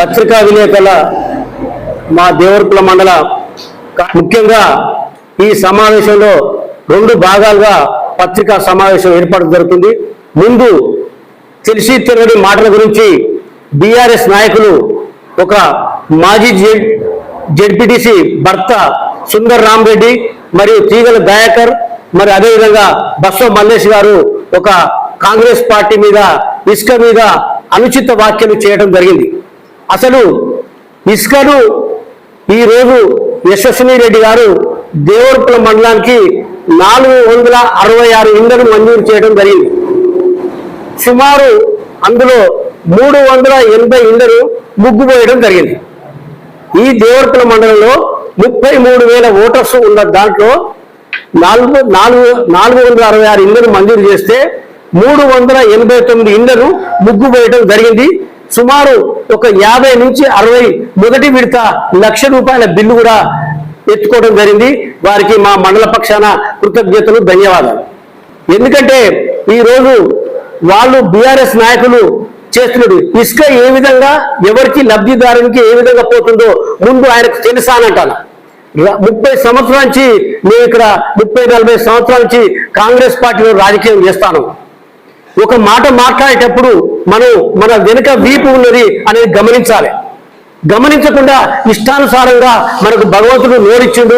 పత్రికా విలేకరుల మా దేవరకుల మండల ముఖ్యంగా ఈ సమావేశంలో రెండు భాగాలుగా పత్రికా సమావేశం ఏర్పాటు జరుగుతుంది. ముందు తెలిసి తెలియని మాటల గురించి బీఆర్ఎస్ నాయకులు ఒక మాజీ జెడ్ జెడ్పీటీసీ భర్త సుందర్ రామరెడ్డి మరియు తీగల దయాకర్ మరి అదేవిధంగా బస్వ మల్లేష్ గారు ఒక కాంగ్రెస్ పార్టీ మీద ఇసుక మీద అనుచిత వ్యాఖ్యలు చేయడం జరిగింది. అసలు ఇసుకను ఈరోజు యశస్విని రెడ్డి గారు దేవరపుల మండలానికి నాలుగు వందల అరవై ఆరు ఇండ్లను మంజూరు చేయడం జరిగింది. సుమారు అందులో మూడు వందల ఎనభై ఇండ్లను ముగ్గుపోయడం జరిగింది. ఈ దేవరపుల మండలంలో ముప్పై మూడు వేల ఓటర్స్ ఉన్న దాంట్లో నాలుగు నాలుగు నాలుగు వందల అరవై ఆరు ఇండ్లను మంజూరు చేస్తే మూడు వందల ఎనభై తొమ్మిది ఇండ్లను ముగ్గుపోయడం జరిగింది. సుమారు ఒక యాభై నుంచి అరవై మొదటి విడత లక్ష రూపాయల బిల్లు కూడా ఎత్తుకోవడం జరిగింది. వారికి మా మండల పక్షాన కృతజ్ఞతలు ధన్యవాదాలు. ఎందుకంటే ఈరోజు వాళ్ళు బీఆర్ఎస్ నాయకులు చేస్తున్నాడు ఇసుక ఏ విధంగా ఎవరికి లబ్ధిదారునికి ఏ విధంగా పోతుందో ముందు ఆయనకు తెలుసా అని అంటాను ముప్పై సంవత్సరాల నుంచి నేను ఇక్కడ ముప్పై నలభై సంవత్సరాల నుంచి కాంగ్రెస్ పార్టీలో రాజకీయం చేస్తాను. ఒక మాట మాట్లాడేటప్పుడు మనం మన వెనుక వీపు ఉన్నది అనేది గమనించాలి. గమనించకుండా ఇష్టానుసారంగా మనకు భగవంతుడు నోరిచ్చిండు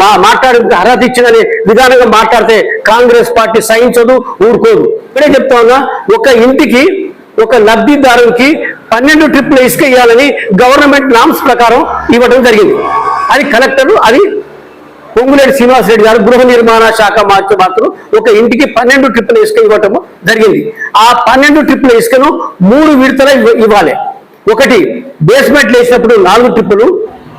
మా మాట్లాడే అర్హత ఇచ్చిందని విధానంగా మాట్లాడితే కాంగ్రెస్ పార్టీ సహించదు ఊరుకోదు. ఇక్కడే చెప్తా ఉన్నా ఒక ఇంటికి ఒక లబ్ధిదారునికి పన్నెండు ట్రిప్లు ఇసుక ఇవ్వాలని గవర్నమెంట్ నామ్స్ ప్రకారం ఇవ్వడం జరిగింది. అది కలెక్టర్ అది పొంగులేటి శ్రీనివాసరెడ్డి గారు గృహ నిర్మాణ శాఖ మార్చి మాత్రం ఒక ఇంటికి పన్నెండు ట్రిప్పుల ఇసుక ఇవ్వటము జరిగింది. ఆ పన్నెండు ట్రిప్పుల ఇసుకను మూడు విడతల ఇవ్వ- ఇవ్వాలి. ఒకటి బేస్మెంట్ వేసినప్పుడు నాలుగు ట్రిప్పులు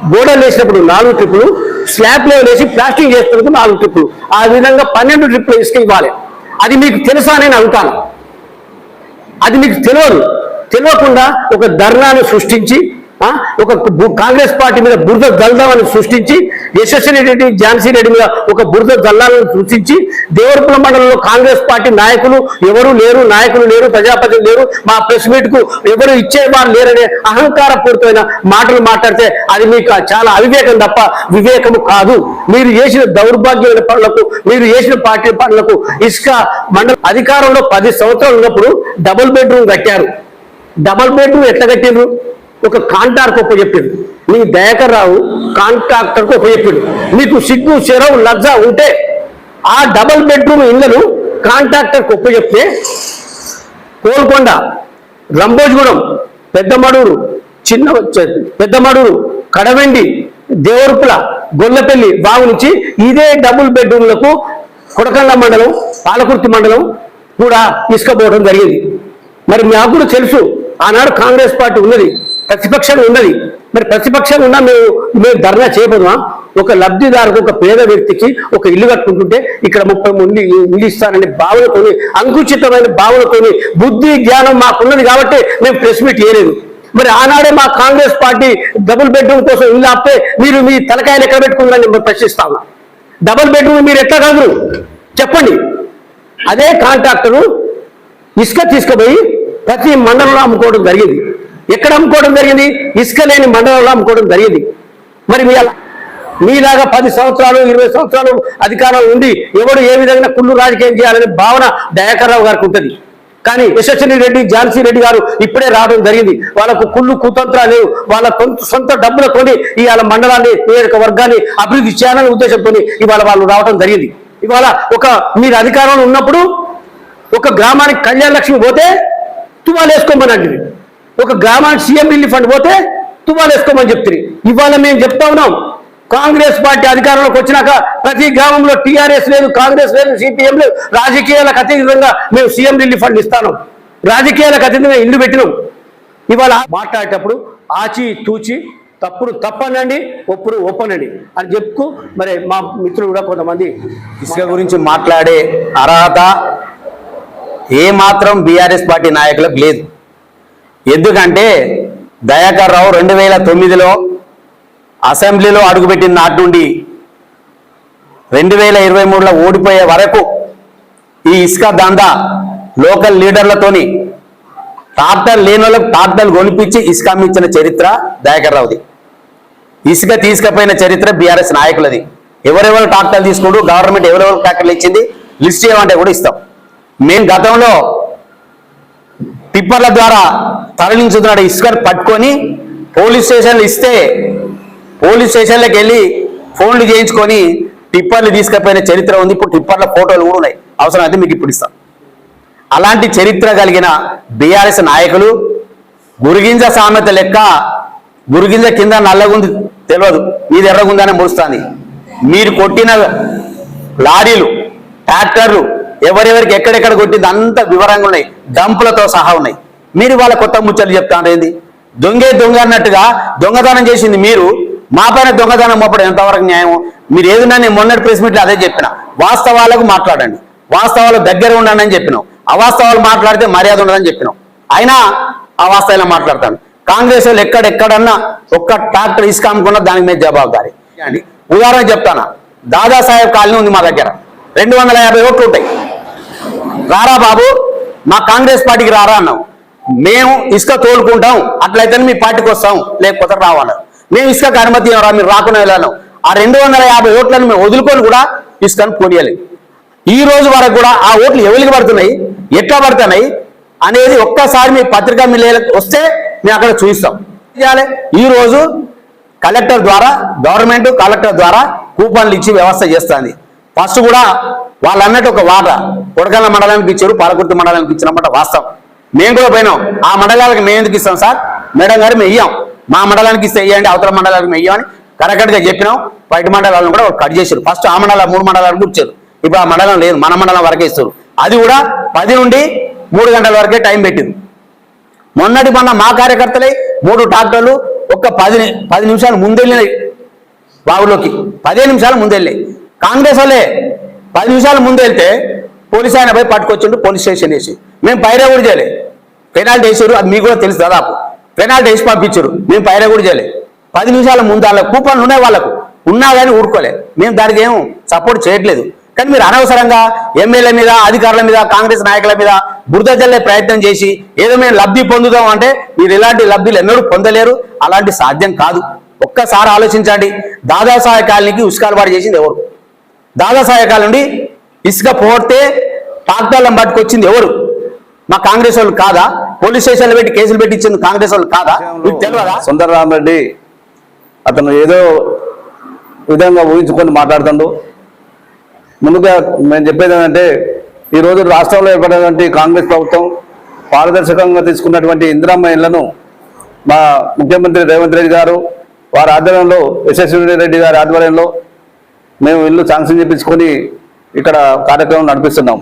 గోడలు వేసినప్పుడు నాలుగు ట్రిప్పులు స్లాబ్లో వేసి ప్లాస్టింగ్ చేస్తున్నప్పుడు నాలుగు ట్రిప్పులు. ఆ విధంగా పన్నెండు ట్రిప్పులు ఇసుక ఇవ్వాలి. అది మీకు తెలుసా నేను అంటాను అది మీకు తెలియదు. తెలియకుండా ఒక ధర్నాను సృష్టించి ఒక కాంగ్రెస్ పార్టీ మీద బురద దల్దామని సృష్టించి యశస్వి రెడ్డి ఝాన్సీ రెడ్డి మీద ఒక బురద దల్లాలను సృష్టించి దేవరపుల మండలంలో కాంగ్రెస్ పార్టీ నాయకులు ఎవరు లేరు నాయకులు లేరు ప్రజాపతి లేరు మా ప్రెస్ మీట్కు ఎవరు ఇచ్చేవారు లేరనే అహంకారపూరితమైన మాటలు మాట్లాడితే అది మీకు చాలా అవివేకం తప్ప వివేకము కాదు. మీరు చేసిన దౌర్భాగ్యమైన పనులకు మీరు చేసిన పార్టీ పనులకు ఇసుక మండల అధికారంలో పది సంవత్సరాలు ఉన్నప్పుడు డబుల్ బెడ్రూమ్ కట్టారు. డబుల్ బెడ్రూమ్ ఎట్లా కట్టిండ్రు ఒక కాంట్రాక్ట్ ఒప్ప చెప్పిండు. నీ దయాకర్ రావు కాంట్రాక్టర్ ఒప్ప చెప్పిండు. సిగ్గు చెరవు లజ్జ ఉంటే ఆ డబుల్ బెడ్రూమ్ ఇళ్ళను కాంట్రాక్టర్ ఒప్ప చెప్తే కోల్కొండ రంభోజగూడెం పెద్దమడూరు చిన్న పెద్దమడూరు కడవెండి దేవరుపుల గొల్లపల్లి బాగు నుంచి ఇదే డబుల్ బెడ్రూమ్లకు కొడకండ మండలం పాలకుర్తి మండలం కూడా ఇసుకపోవడం జరిగింది. మరి మాకు కూడా తెలుసు ఆనాడు కాంగ్రెస్ పార్టీ ఉన్నది. ప్రతిపక్షం ఉన్నది. మరి ప్రతిపక్షం ఉన్నా మేము మేము ధర్నా చేయబోదుమా? ఒక లబ్ధిదారుకు ఒక పేద వ్యక్తికి ఒక ఇల్లు కట్టుకుంటుంటే ఇక్కడ ముప్పై మంది ఇల్లు ఇస్తారనే భావనతోని అంకుచితమైన భావనతోని బుద్ధి జ్ఞానం మాకున్నది కాబట్టి మేము ప్రెస్ మీట్ చేయలేదు. మరి ఆనాడే మా కాంగ్రెస్ పార్టీ డబుల్ బెడ్రూమ్ కోసం ఇల్లు ఆపితే మీరు మీ తలకాయలు ఎక్కడ పెట్టుకుందని మేము ప్రశ్నిస్తాము డబుల్ బెడ్రూమ్ మీరు ఎట్లా కాదు చెప్పండి. అదే కాంట్రాక్టరు ఇసుక తీసుకుపోయి ప్రతి మండలంలో అమ్ముకోవడం జరిగింది. ఎక్కడ అమ్ముకోవడం జరిగింది? ఇసుక లేని మండలంలో అమ్ముకోవడం జరిగింది. మరి మీ అలా- మీలాగా పది సంవత్సరాలు ఇరవై సంవత్సరాలు అధికారం ఉండి ఎవడు ఏ విధంగా కుళ్ళు రాజకీయం చేయాలనే భావన దయాకర్రావు గారికి ఉంటుంది. కానీ యశస్విని రెడ్డి ఝాన్సీ రెడ్డి గారు ఇప్పుడే రావడం జరిగింది. వాళ్ళకు కుళ్ళు కుతంత్రాలు లేవు. వాళ్ళ కొంత సొంత డబ్బులతోని ఇవాళ మండలాన్ని నియోజకవర్గాన్ని అభివృద్ధి చేయాలనే ఉద్దేశంతో ఇవాళ వాళ్ళు రావడం జరిగింది. ఇవాళ ఒక మీరు అధికారంలో ఉన్నప్పుడు ఒక గ్రామానికి కళ్యాణ లక్ష్మి పోతే తువాలు వేసుకోమని అంటుంది ఒక గ్రామానికి సీఎం రిలీఫ్ ఫండ్ పోతే తువాలు వేసుకోమని చెప్తుంది. ఇవాళ మేము చెప్తా ఉన్నాం. కాంగ్రెస్ పార్టీ అధికారంలోకి వచ్చినాక ప్రతి గ్రామంలో టీఆర్ఎస్ లేదు కాంగ్రెస్ లేదు సిపిఎం లేదు. రాజకీయాలకు అతీతంగా మేము సీఎం రిలీఫ్ ఫండ్ ఇస్తాను రాజకీయాలకు అతీతంగా ఇల్లు పెట్టినాం. ఇవాళ మాట్లాడేటప్పుడు ఆచి తూచి తప్పుడు తప్పనండి ఒప్పుడు ఒప్పనండి అని చెప్పుకు మరి మా మిత్రులు కూడా కొంతమంది ఇసుక గురించి మాట్లాడే అర్హత ఏ మాత్రం బీఆర్ఎస్ పార్టీ నాయకులకు లేదు. ఎందుకంటే దయాకర్ రావు రెండు వేల తొమ్మిదిలో అసెంబ్లీలో అడుగుపెట్టిన నాటి నుండి రెండు వేల ఇరవై మూడులో ఓడిపోయే వరకు ఈ ఇసుక దందా లోకల్ లీడర్లతోని ట్రాక్టర్ లేని వాళ్ళకి ట్రాక్టర్ కొనిపించి ఇసుక అమ్మించిన చరిత్ర దయాకర్ రావుది ఇసుక తీసుకపోయిన చరిత్ర బీఆర్ఎస్ నాయకులది. ఎవరెవరు ట్రాక్టర్లు తీసుకుంటూ గవర్నమెంట్ ఎవరెవరు ట్రాక్టర్లు ఇచ్చింది? లిస్ట్ చేయమంటే కూడా ఇస్తాం. మేము గతంలో టిప్పర్ల ద్వారా తరలించుతున్నాడు ఇసుకను పట్టుకొని పోలీస్ స్టేషన్లు ఇస్తే పోలీస్ స్టేషన్లకు వెళ్ళి ఫోన్లు చేయించుకొని టిప్పర్లు తీసుకుపోయిన చరిత్ర ఉంది. ఇప్పుడు టిప్పర్ల ఫోటోలు కూడా ఉన్నాయి. అవసరం అయితే మీకు ఇప్పుడు ఇస్తాం. అలాంటి చరిత్ర కలిగిన బీఆర్ఎస్ నాయకులు గురిగింజ సామెత లెక్క గురిగింజ కింద నల్లగుంది తెలియదు మీది ఎర్రగుందనే ముడుస్తుంది. మీరు కొట్టిన లారీలు ట్రాక్టర్లు ఎవరెవరికి ఎక్కడెక్కడ కొట్టింది అంత వివరంగా ఉన్నాయి. డంపులతో సహా ఉన్నాయి. మీరు వాళ్ళ కొత్త ముచ్చట్లు చెప్తాను ఏంది? దొంగే దొంగ అన్నట్టుగా దొంగతనం చేసింది మీరు. మా పైన దొంగతనం మోపడం ఎంతవరకు న్యాయం మీరు ఏదైనా నేను మొన్నటి ప్రెస్ మీట్లో అదే చెప్పిన. వాస్తవాలకు మాట్లాడండి. వాస్తవాలు దగ్గర ఉండండి అని చెప్పినాం అవాస్తవాలు మాట్లాడితే మర్యాద ఉండదని చెప్పినాం అయినా అవాస్తవాలు మాట్లాడతాను. కాంగ్రెస్ వాళ్ళు ఎక్కడెక్కడన్నా ఒక్క ట్రాక్టర్ ఇసుక అమ్ముకున్నా దానికి మీద జవాబుదారి. ఉదాహరణ చెప్తాను? దాదాసాహెబ్ కాలనీ ఉంది మా దగ్గర. రెండు వందల యాభై ఓట్లు ఉంటాయి. రారా బాబు మా కాంగ్రెస్ పార్టీకి రారా అన్నాం మేము ఇసుక తోలుకుంటాం అట్లయితేనే మీ పార్టీకి వస్తాం లేకపోతే రావాలి? మేము ఇసుకకు అనుమతి ఇవ్వరా మీరు రాకుండా వెళ్ళాను ఆ రెండు వందల యాభై ఓట్లను మేము వదులుకొని కూడా ఇసుకను పోనీయాలి ఈ రోజు వరకు కూడా ఆ ఓట్లు ఎవరికి పడుతున్నాయి ఎట్లా పడుతున్నాయి అనేది ఒక్కసారి మీ పత్రికా మిల్లేలకు వస్తే మేము అక్కడ చూపిస్తాం చేయాలి ఈ రోజు కలెక్టర్ ద్వారా గవర్నమెంట్ కలెక్టర్ ద్వారా కూపన్లు ఇచ్చి వ్యవస్థ చేస్తుంది. ఫస్ట్ కూడా వాళ్ళు అన్నట్టు ఒక వాట కొడకల్ల మండలానికి ఇచ్చారు పాలకుర్తి మండలానికి ఇచ్చినమాట వాస్తవం. మేము కూడా పోయినాం. ఆ మండలాలకు మేము ఎందుకు ఇస్తాం సార్? మేడం గారు మేము ఇయ్యాం. మా మండలానికి ఇస్తే ఇవ్వండి అవతల మండలానికి మేము ఇయ్యామని కరెక్ట్గా చెప్పినాం. బయట మండలాలను కూడా కట్ చేశారు. ఫస్ట్ ఆ మండలం మూడు మండలాలకు కూర్చారు ఇప్పుడు ఆ మండలం లేదు. మన మండలం వరకే ఇస్తారు. అది కూడా పది నుండి మూడు గంటల వరకే టైం పెట్టింది. మొన్నటి మొన్న మా కార్యకర్తలే మూడు ట్రాక్టర్లు ఒక్క పది పది నిమిషాలు ముందెళ్ళినాయి బావులోకి. పదే నిమిషాలు ముందెళ్ళాయి. కాంగ్రెస్ వాళ్ళే పది నిమిషాలు ముందు వెళ్తే పోలీస్ ఆయన పోయి పట్టుకొచ్చిండు పోలీస్ స్టేషన్ వేసి. మేము పైరా కూడా చేయలే. పెనాల్టీ వేసారు అది మీకు కూడా తెలుసు దాదాపు. పెనాల్టీ వేసి పంపించారు మేము పైరా కూడా చేయలే. పది నిమిషాల ముందు వాళ్ళ కూపన్లు ఉన్నాయి వాళ్ళకు. ఉన్నా కానీ ఊరుకోలే. మేము దానికి ఏం సపోర్ట్ చేయట్లేదు. కానీ మీరు అనవసరంగా ఎమ్మెల్యే మీద అధికారుల మీద కాంగ్రెస్ నాయకుల మీద బురద జల్లే ప్రయత్నం చేసి ఏదో మేము లబ్ధి పొందుదాం అంటే మీరు ఇలాంటి లబ్ధులు ఎన్నడూ పొందలేరు. అలాంటి సాధ్యం కాదు. ఒక్కసారి ఆలోచించండి. దాదాసాహెబ్ కాలనీకి ఉసుకాలు చేసింది ఎవరు? దాదాసాహెబ్ కాలనీ నుండి ఇసుక పోతే ట్రాక్టర్లను పట్టుకొచ్చింది ఎవరు? మా కాంగ్రెస్ వాళ్ళు కాదా? పోలీస్ స్టేషన్లో పెట్టి కేసులు పెట్టి ఇచ్చింది కాంగ్రెస్ వాళ్ళు కాదా? మీకు తెలియదా? సుందరరామరెడ్డి అతను ఏదో విధంగా ఊహించుకొని మాట్లాడుతుండు. ముందుగా మేము చెప్పేది ఏంటంటే ఈరోజు రాష్ట్రంలో ఏర్పడినటువంటి కాంగ్రెస్ ప్రభుత్వం పారదర్శకంగా తీసుకున్నటువంటి ఇందిరమ్మ ఇళ్ళను మా ముఖ్యమంత్రి రేవంత్ రెడ్డి గారు వారి ఆధ్వర్యంలో యశస్వి రెడ్డి గారి ఆధ్వర్యంలో మేము ఇల్లు శాంక్షన్ చేయించుకొని ఇక్కడ కార్యక్రమం నడిపిస్తున్నాం.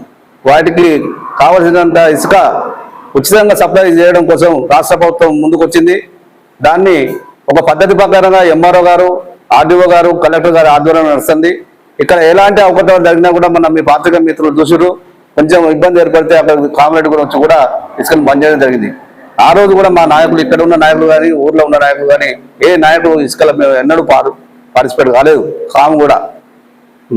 వాటికి కావలసినంత ఇసుక ఉచితంగా సప్లై చేయడం కోసం రాష్ట్ర ప్రభుత్వం ముందుకొచ్చింది. దాన్ని ఒక పద్ధతి ప్రకారంగా ఎంఆర్ఓ గారు ఆర్డీఓ గారు కలెక్టర్ గారు ఆధ్వర్యంలో నడుస్తుంది. ఇక్కడ ఎలాంటి అవకతవకలు జరిగినా కూడా మన మీ పాత్రిక మిత్రులు చూసారు కొంచెం ఇబ్బంది ఏర్పడితే అక్కడ కామరెడ్డి గురించి కూడా ఇసుకను బంద్ చేయడం జరిగింది. ఆ రోజు కూడా మా నాయకులు ఇక్కడ ఉన్న నాయకులు కానీ ఊర్లో ఉన్న నాయకులు కానీ ఏ నాయకుడు ఇసుకల మేము ఎన్నడూ పారు పార్టిసిపేట్ కాలేదు. కాము కూడా.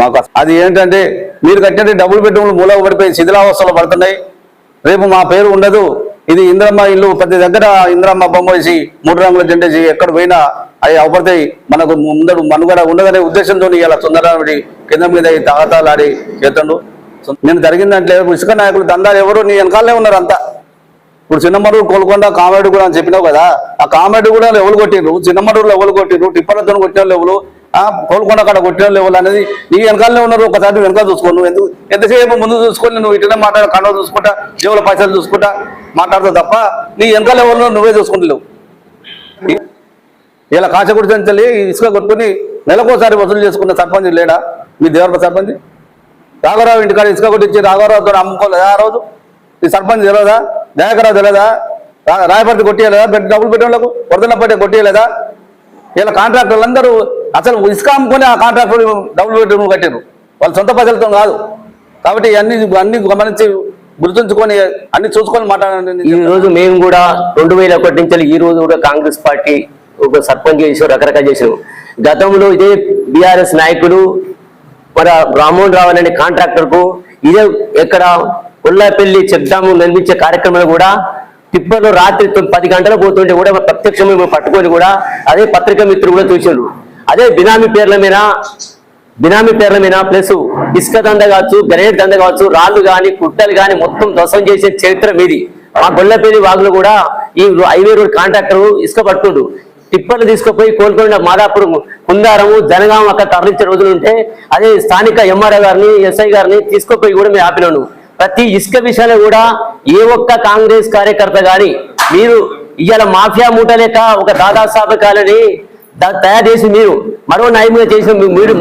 మాకు అది ఏంటంటే మీరు కట్టినట్టు డబుల్ పెట్టుకుని మూలకు పడిపోయి శిథిలావస్థలో పడుతున్నాయి. రేపు మా పేరు ఉండదు. ఇది ఇంద్రమ్మ ఇల్లు ప్రతి దగ్గర ఇంద్రమ్మ బొమ్మ వేసి మూడు రంగుల జెండేసి ఎక్కడ పోయినా అవి అవపడతాయి. మనకు ముందడు మనుగడ ఉండదనే ఉద్దేశంతో ఇలా సుందరరాముడి కింద మీద ఈ తాగతాలాడి చేతండు నేను జరిగిందంటే ఇసుక నాయకులు దందాలు ఎవరు? నీ వెనకాలనే ఉన్నారు అంతా. ఇప్పుడు చిన్నమరుడు కోలుకొండ కామెడీ కూడా అని చెప్పినావు కదా. ఆ కామెడీ కూడా ఎవరు కొట్టిండ్రు? చిన్నమరుడులో ఎవరు కొట్టిర్రు టిప్పర్లతో కొట్టిన వాళ్ళు ఎవరు? కోలుకొండ కాడ కొట్టిన లేవు అనేది నీ వెనకాలనే ఉన్నారు ఒకసారి వెనక చూసుకోను చూసుకో నువ్వు ఎందుకు ఎంతసేపు ముందు చూసుకొని నువ్వు ఇటనే మాట్లాడ కండ చూసుకుంటా జీవుల పైసలు చూసుకుంటా మాట్లాడతావు తప్ప నీ వెనకాల ఎవరు నువ్వే చూసుకుంటలేవు ఇలా కాచకుడి తల్లి ఇసుక కొట్టుకుని నెలకోసారి వసూలు చేసుకున్న సర్పంచ్ లేడా? మీ దేవర సర్పంచ్? రాఘవరావు ఇంటికాడ ఇసుక కొట్టించి రాఘవరావుతో అమ్ముకోలేదా ఆ రోజు? ఈ సర్పంచ్ తెలియదా దయాకరావు తెలియదా రాయపర్తి కొట్టేయలేదా? పెట్టి డబ్బులు పెట్టేవాళ్ళకు వరదలపట్టి కొట్టేయలేదా? ఇలా కాంట్రాక్టర్లు అందరూ అసలు ఇసుక అమ్ముకొని ఆ కాంట్రాక్టర్ డబ్బులు పెట్టి కట్టారు వాళ్ళ సొంత ప్రజలతో కాదు. కాబట్టి అన్ని అన్ని గమనించి గుర్తుంచుకొని అన్ని చూసుకొని మాట్లాడండి ఈ రోజు మేము కూడా రెండు వేల ఒకటి నుంచి ఈ రోజు కూడా కాంగ్రెస్ పార్టీ ఒక సర్పంచ్ చేసాం రకరకాల చేసాం గతంలో ఇదే బీఆర్ఎస్ నాయకులు మన రామ్మోహన్ రావు అనే కాంట్రాక్టర్కు ఇదే ఎక్కడ ఉల్లాపల్లి చెక్ డ్యామ్ నిర్మించే కార్యక్రమంలో కూడా టిప్పర్లు రాత్రి పది గంటలు పోతుంటే కూడా ప్రత్యక్షమే మేము పట్టుకొని కూడా అదే పత్రికా మిత్రులు కూడా చూశారు. అదే బినామీ పేర్ల మీద బినామీ పేర్ల మీద ప్లస్ ఇసుక దంద కావచ్చు గ్రనేట్ దంద కావచ్చు రాళ్ళు కానీ కుట్టలు కానీ మొత్తం ధ్వసం చేసే చరిత్ర మీది. మా గొల్లపేరి వాగులు కూడా ఈ హైవే రోడ్ కాంట్రాక్టర్ ఇసుక పట్టుకుండు. టిప్పర్లు తీసుకుపోయి కోల్కొండ మాదాపురం కుందారము జనగాం అక్కడ తరలించే రోజులు ఉంటే అదే స్థానిక ఎంఆర్ఓ గారిని ఎస్ఐ గారిని తీసుకుపోయి కూడా మేము ఆపినాను. ప్రతి ఇసుక విషయంలో కూడా ఏ ఒక్క కాంగ్రెస్ కార్యకర్త గాని మీరు ఇవాళ మాఫియా మూటలేక ఒక దాదాసాబ్ కాలని తయారు చేసి మీరు మరో నయముగా చేసిన మీరు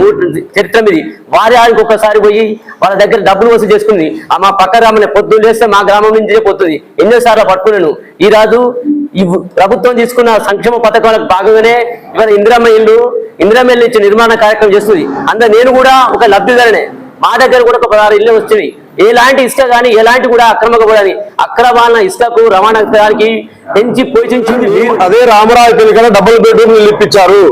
చరిత్ర మీది. వారి ఆయనకు ఒక్కసారి పోయి వాళ్ళ దగ్గర డబ్బులు వసూలు చేసుకుంది. ఆ మా పక్క గ్రామం పొద్దున్న లేస్తే మా గ్రామం నుంచి పోతుంది. ఎన్నోసార్లు పట్టుకున్నాను. ఈ రాజు ఈ ప్రభుత్వం తీసుకున్న సంక్షేమ పథకాలకు భాగంగానే ఇవాళ ఇందిరమ్మ ఇల్లు ఇందిరమ్మ ఇల్లు ఇచ్చే నిర్మాణ కార్యక్రమం చేస్తుంది. అందులో నేను కూడా ఒక లబ్ధిదారనే. మా దగ్గర కూడా ఒక పదహారు ఇల్లు వచ్చినాయి ఎలాంటి ఇసుక కానీ ఎలాంటి కూడా అక్రమక కూడా అక్రమాల ఇసుకకు రవాణా దానికి పెంచి పోషించింది అదే రామరాజపల్లి కన్నా డబుల్ బెడ్రూమ్ ఇప్పించారు.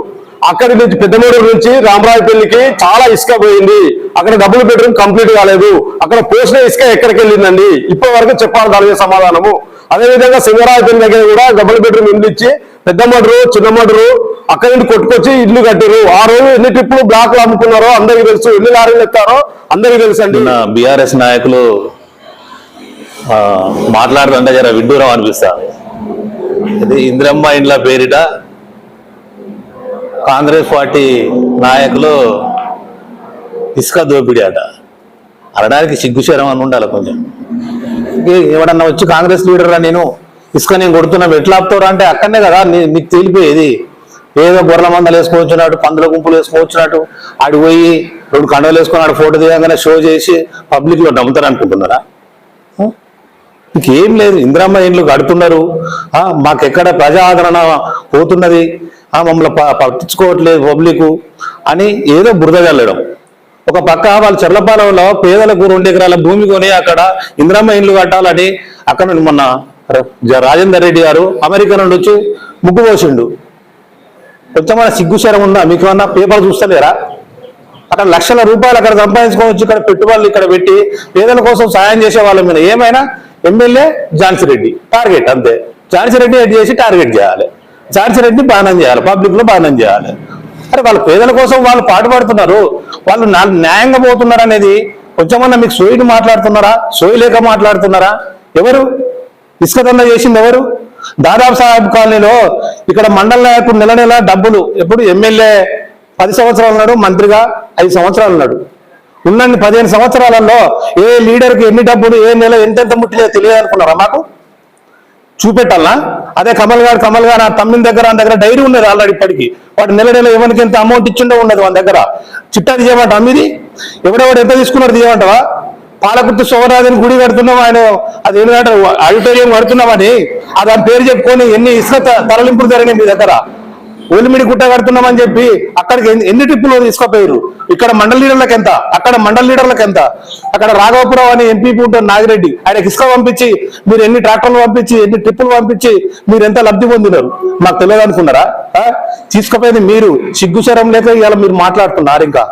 అక్కడి నుంచి పెద్దమూరు నుంచి రామరాజపల్లికి చాలా ఇసుక పోయింది. అక్కడ డబుల్ బెడ్రూమ్ కంప్లీట్ కాలేదు. అక్కడ పోసిన ఇసుక ఎక్కడికి వెళ్ళిందండి? ఇప్పటి వరకు చెప్పాలి దాని సమాధానము. అదే విధంగా సింగరాజపల్లి దగ్గర కూడా డబుల్ బెడ్రూమ్ ఇల్లు ఇచ్చి పెద్ద మడరు చిన్న మడరు అక్కడి నుండి కొట్టుకొచ్చి ఇల్లు కట్టారు ఆ రోజు ఎన్ని ట్రిప్పులు బ్లాక్లు అమ్ముకున్నారో అందరికి తెలుసు. ఎన్ని లారీలు ఎత్తారో అందరికి తెలుసు అండి బిఆర్ఎస్ బీఆర్ఎస్ నాయకులు మాట్లాడుతుంటే జర విడ్డూరం అనిపిస్తా. ఇది ఇందిరమ్మ ఇండ్ల పేరిట కాంగ్రెస్ పార్టీ నాయకులు ఇసుక దోపిడీ అట అనడానికి సిగ్గుచేరం అని ఉండాలి కొంచెం. ఏ- ఎవడన్నా వచ్చి కాంగ్రెస్ లీడర్ నేను? ఇసుక నేను కొడుతున్నాం ఎట్లా ఆపుతారు అంటే అక్కడనే కదా మీకు తేలిపోయేది. ఏదో గొర్రెల మందలు వేసుకొచ్చినట్టు పందుల గుంపులు వేసుకొచ్చినట్టు ఆడు పోయి రెండు కండలు వేసుకొని ఆడు ఫోటో తీయగానే షో చేసి పబ్లిక్లో నమ్ముతారు అనుకుంటున్నారా? ఇంకేం లేదు ఇందిరమ్మ ఇండ్లు కడుతున్నారు. మాకెక్కడ ప్రజా ఆదరణ పోతున్నది మమ్మల్ని ప- పట్టించుకోవట్లేదు పబ్లిక్ అని ఏదో బురద వెళ్ళడం ఒక పక్క వాళ్ళ చెర్లపాలెంలో పేదలకు రెండు ఎకరాల భూమి కొని అక్కడ ఇందిరమ్మ ఇండ్లు కట్టాలని అక్కడ మొన్న రాజేందర్ రెడ్డి గారు అమెరికా నుండి వచ్చి ముగ్గు పోసిండు. కొంచెం సిగ్గుశరం ఉందా? మీకు ఏమన్నా పేపర్ చూస్తలేరా? అక్కడ లక్షల రూపాయలు అక్కడ సంపాదించుకోవచ్చు ఇక్కడ పెట్టుబడులు ఇక్కడ పెట్టి పేదల కోసం సాయం చేసే వాళ్ళ మీద ఏమైనా ఎమ్మెల్యే ఝాన్సీ రెడ్డి టార్గెట్ అంతే. ఝాన్సీ రెడ్డి ఎడ్ చేసి టార్గెట్ చేయాలి. ఝాన్సీ రెడ్డి బాణం చేయాలి. పబ్లిక్లో బాణం చేయాలి. అరే వాళ్ళ పేదల కోసం వాళ్ళు పాటుపడుతున్నారు వాళ్ళు న్యాయంగా పోతున్నారు అనేది కొంచెమన్నా మీకు సోయిని మాట్లాడుతున్నారా? సోయి లేక మాట్లాడుతున్నారా? ఎవరు? ఇసుక దంద చేసింది ఎవరు? దాదాపు సాహెబ్ కాలనీలో ఇక్కడ మండల నాయకుడు నెల నెల డబ్బులు ఎప్పుడు ఎమ్మెల్యే పది సంవత్సరాలు ఉన్నాడు మంత్రిగా ఐదు సంవత్సరాలు ఉన్నాడు. ఉన్నన్ని పదిహేను సంవత్సరాలలో ఏ లీడర్కి ఎన్ని డబ్బులు ఏ నెల ఎంతెంత ముట్టిలో తెలియాలనుకున్నారా మాకు? చూపెట్టాలా? అదే కమల్ గారు కమల్ గారు ఆ తమ్మిన దగ్గర ఆ దగ్గర డైరీ ఉన్నది ఆల్రెడీ ఇప్పటికి. వాటి నెల నెల ఎవరికి ఎంత అమౌంట్ ఇచ్చిండో ఉన్నది వాళ్ళ దగ్గర. చిట్టా తీయమంట అమ్మిది ఎవడెవడు ఎంత తీసుకున్నారు తీయమంటవా? పాలకుర్తి సోమరాజుని గుడి కడుతున్నాం ఆయన. అది ఏంటంటే ఆడిటోరియం కడుతున్నామని ఆ పేరు చెప్పుకొని ఎన్ని ఇసుక తరలింపులు జరిగినాయి మీ దగ్గర. ఒలిమిడి గుట్ట కడుతున్నామని చెప్పి అక్కడికి ఎన్ని- ఎన్ని ట్రిప్పులు తీసుకుపోయారు? ఇక్కడ మండల లీడర్లకు ఎంత? అక్కడ మండల లీడర్లకు ఎంత? అక్కడ రాఘవపురం అని ఎంపీ ఉంటారు నాగిరెడ్డి. ఆయనకి ఇసుక పంపించి మీరు ఎన్ని ట్రాక్టర్లు పంపించి ఎన్ని ట్రిప్పులు పంపించి మీరు ఎంత లబ్ధి పొందినారు? మాకు తెలియదు అనుకున్నారా? తీసుకుపోయింది మీరు. సిగ్గుశరం లేక ఇలా మీరు మాట్లాడుతున్నారు ఇంకా.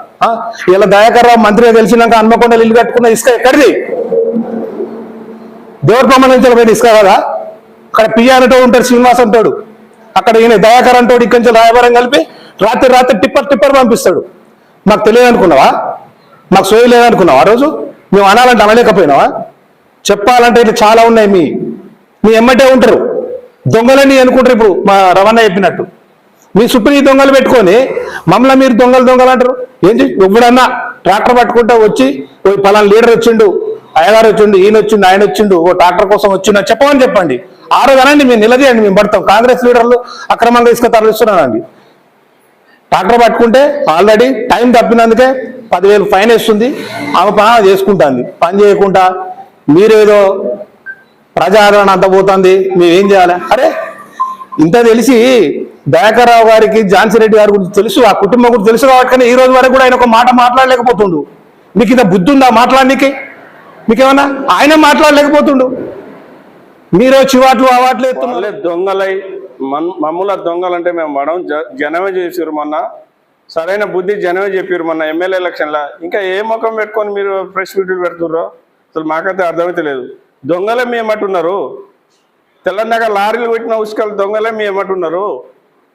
ఇలా దయాకర్రావు మంత్రిగా తెలిసినాక హన్మకొండ ఇల్లు కట్టుకున్న ఇసుక ఎక్కడిది? దేవరకొమ్మ ప్రమాణించిన పోయిన ఇసుక కదా? అక్కడ పియ్య అంటూ ఉంటాడు శ్రీనివాస్ అంటాడు. అక్కడ ఈయన దయాకర్ అంటాడు ఇక్కడి నుంచి రాయబారం కలిపి రాత్రి రాత్రి టిప్పర్ టిప్పర్ పంపిస్తాడు. మాకు తెలియదు అనుకున్నావా మాకు సోయి లేదనుకున్నావా ఆ రోజు? మేము అనాలంటే అనలేకపోయినావా? చెప్పాలంటే ఇట్లా చాలా ఉన్నాయి మీ. మీ ఎమ్మటే ఉంటారు. దొంగలని అనుకుంటారు ఇప్పుడు మా రవాణా చెప్పినట్టు. మీ సుప్రీ దొంగలు పెట్టుకొని మమ్మల్ని మీరు దొంగలు దొంగలు అంటారు? ఏంటి ఎప్పుడన్నా ట్రాక్టర్ పట్టుకుంటా వచ్చి పలానా లీడర్ వచ్చిండు అయ్యగారు వచ్చిండు ఈయన వచ్చిండు ఆయన వచ్చిండు ఓ ట్రాక్టర్ కోసం వచ్చిండు చెప్పమని చెప్పండి. ఆ రోజు అనండి మేము నిలదీయండి మేము పడతాం. కాంగ్రెస్ లీడర్లు అక్రమంగా ఇసుక తరలిస్తున్నానండి ట్రాక్టర్ పట్టుకుంటే ఆల్రెడీ టైం తప్పినందుకే పదివేలు ఫైన్ వేస్తుంది. ఆమె పని చేసుకుంటుంది. పని చేయకుండా మీరేదో ప్రజాదరణ అంత పోతుంది మేమేం చేయాలి? అరే ఇంత తెలిసి దయాకర్రావు గారికి ఝాన్సీ రెడ్డి గారి గురించి తెలుసు ఆ కుటుంబం గురించి తెలుసు కాబట్టి కానీ ఈ రోజు వరకు కూడా ఆయన ఒక మాట మాట్లాడలేకపోతుండు. మీకు ఇంత బుద్ధి ఉందా మాట్లాడడానికి మీకేమన్నా? ఆయన మాట్లాడలేకపోతుండు. మీరు చివాట్లు అవాట్లు ఎత్తున్నారు. దొంగలై మన్ మమ్ముల దొంగలంటే మేము మడం జ- జనమే చేసారు మొన్న. సరైన బుద్ధి జనమే చెప్పారు మొన్న ఎమ్మెల్యే ఎలక్షన్లో. ఇంకా ఏ ముఖం పెట్టుకొని మీరు ఫ్రెష్ వీడియోలు పెడుతుర్రో? అసలు మాకైతే అర్థమైతే లేదు. దొంగలే మేము అంటున్నారు తెలంగాణ లారీలు పెట్టిన ఉసుకలు దొంగలే మీ ఏమంటున్నారు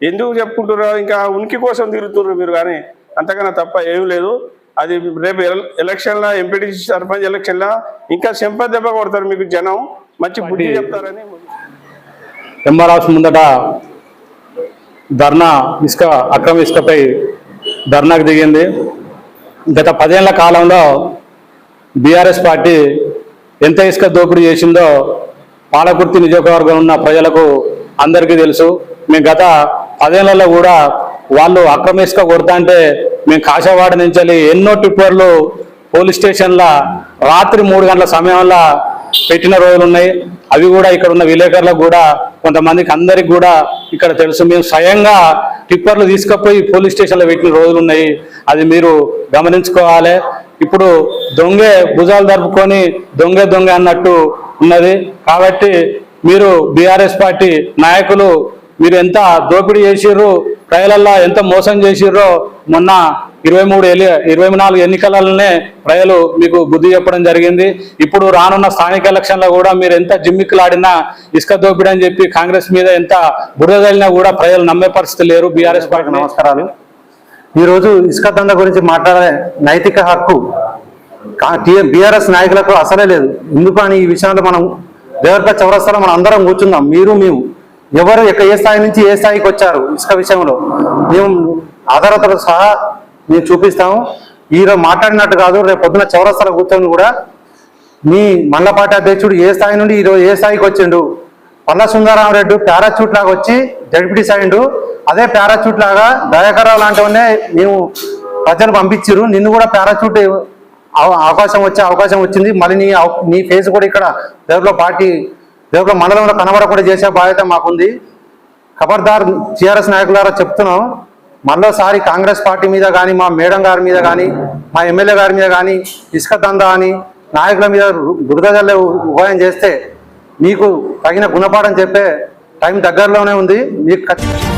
ఎందుకు చెప్పుకుంటున్నారు ఇంకా ఉనికి కోసం తిరుగుతున్నారు మీరు కానీ. అంతకన్నా తప్ప ఏం లేదు. అది రేపు ఎలక్షన్లో ఎలక్షన్ల ఎంపీటీసీ సర్పంచ్ ఎలక్షన్ల ఇంకా చెంప దెబ్బ కొడతారు మీకు జనం. మంచి బుద్ధి చెప్తారని ఎంఆర్ హౌస్ ముందట ధర్నా ఇసుక అక్రమ ఇసుకపై ధర్నాకు దిగింది. గత పదేళ్ళ కాలంలో బీఆర్ఎస్ పార్టీ ఎంత ఇసుక దోపిడీ చేసిందో పాలకుర్తి నియోజకవర్గం ఉన్న ప్రజలకు అందరికీ తెలుసు. మేము గత పదేళ్ళలో కూడా వాళ్ళు అక్రమ ఇసుక కొడతా అంటే మేము కాశవాడ నుంచి ఎన్నో టిప్పర్లు పోలీస్ స్టేషన్ల రాత్రి మూడు గంటల సమయంలో పెట్టిన రోజులు ఉన్నాయి. అవి కూడా ఇక్కడ ఉన్న విలేకరులకు కూడా కొంతమందికి అందరికి కూడా ఇక్కడ తెలుసు. మేము స్వయంగా టిప్పర్లు తీసుకుపోయి పోలీస్ స్టేషన్లో పెట్టిన రోజులు ఉన్నాయి. అది మీరు గమనించుకోవాలి. ఇప్పుడు దొంగే భుజాలు జరుపుకొని దొంగ దొంగ అన్నట్టు ఉన్నది. కాబట్టి మీరు బీఆర్ఎస్ పార్టీ నాయకులు మీరు ఎంత దోపిడీ చేసిర్రు ప్రజలల్లో ఎంత మోసం చేసిర్రో మొన్న ఇరవై మూడు ఇరవై నాలుగు ఎన్నికలనే ప్రజలు మీకు బుద్ధి చెప్పడం జరిగింది. ఇప్పుడు రానున్న స్థానిక ఎలక్షన్లో కూడా మీరు ఎంత జిమ్మిక్కులాడినా ఇసుక దోపిడీ అని చెప్పి కాంగ్రెస్ మీద ఎంత బురద చల్లినా కూడా ప్రజలు నమ్మే పరిస్థితి లేరు. బీఆర్ఎస్ పార్టీ నమస్కారాలు. ఈరోజు ఇసుక దంద గురించి మాట్లాడే నైతిక హక్కు బీఆర్ఎస్ నాయకులకు అసలే లేదు. ఎందుకు అని ఈ విషయంలో మనం దేవరపల్లి చౌరస్తాలో మనం అందరం కూర్చుందాం మీరు మేము ఎవరు ఎక్క ఏ స్థాయి నుంచి ఏ స్థాయికి వచ్చారు ఇసుక విషయంలో? మేము ఆధారతతో సహా మేము చూపిస్తాము ఈరోజు మాట్లాడినట్టు కాదు రేపు పొద్దున చౌరస్తాల కూర్చొని కూడా మీ మండల పార్టీ అధ్యక్షుడు ఏ స్థాయి నుండి ఈరోజు ఏ స్థాయికి వచ్చిండు? పల్ల సుందరరామరెడ్డి పారాచూట్ లాగా వచ్చి జడ్పీటీ అయిండు అదే పారాచూట్ లాగా దయాకరావు లాంటివన్నే మేము ప్రజలు పంపించారు నిన్ను కూడా పారాచూట్ అవ- అవకాశం వచ్చే అవకాశం వచ్చింది. మళ్ళీ నీ నీ ఫేస్ కూడా ఇక్కడ రేపులో పార్టీ దేవలో మండలంలో కనబడకుండా చేసే బాధ్యత మాకుంది. ఖబర్దార్ టీఆర్ఎస్ నాయకులారా చెప్తున్నాం. మరోసారి కాంగ్రెస్ పార్టీ మీద కానీ మా మేడం గారి మీద కానీ మా ఎమ్మెల్యే గారి మీద కానీ ఇసుక దందా అని నాయకుల మీద బురదజల్లే ఉపాయం చేస్తే మీకు తగిన గుణపాఠం చెప్పే టైం దగ్గరలోనే ఉంది. మీకు ఖచ్చితంగా